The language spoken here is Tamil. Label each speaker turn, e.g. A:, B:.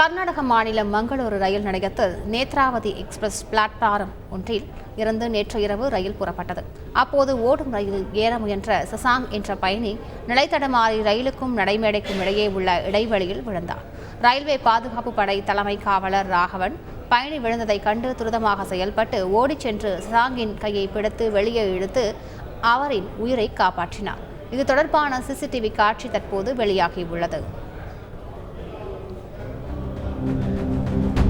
A: கர்நாடக மாநிலம் மங்களூரு ரயில் நிலையத்தில் நேத்ராவதி எக்ஸ்பிரஸ் பிளாட்பாரம் ஒன்றில் இருந்து நேற்று இரவு ரயில் புறப்பட்டது. அப்போது ஓடும் ரயிலில் ஏற முயன்ற சசாங் என்ற பயணி நிலைத்தடமாறி ரயிலுக்கும் நடைமேடைக்கும் இடையே உள்ள இடைவெளியில் விழுந்தார். ரயில்வே பாதுகாப்பு படை தலைமை காவலர் ராகவன் பயணி விழுந்ததைக் கண்டு துரிதமாக செயல்பட்டு ஓடிச் சென்று சசாங்கின் கையை பிடித்து வெளியே இழுத்து அவரின் உயிரை காப்பாற்றினார். இது தொடர்பான சிசிடிவி காட்சி தற்போது வெளியாகியுள்ளது. Thank you.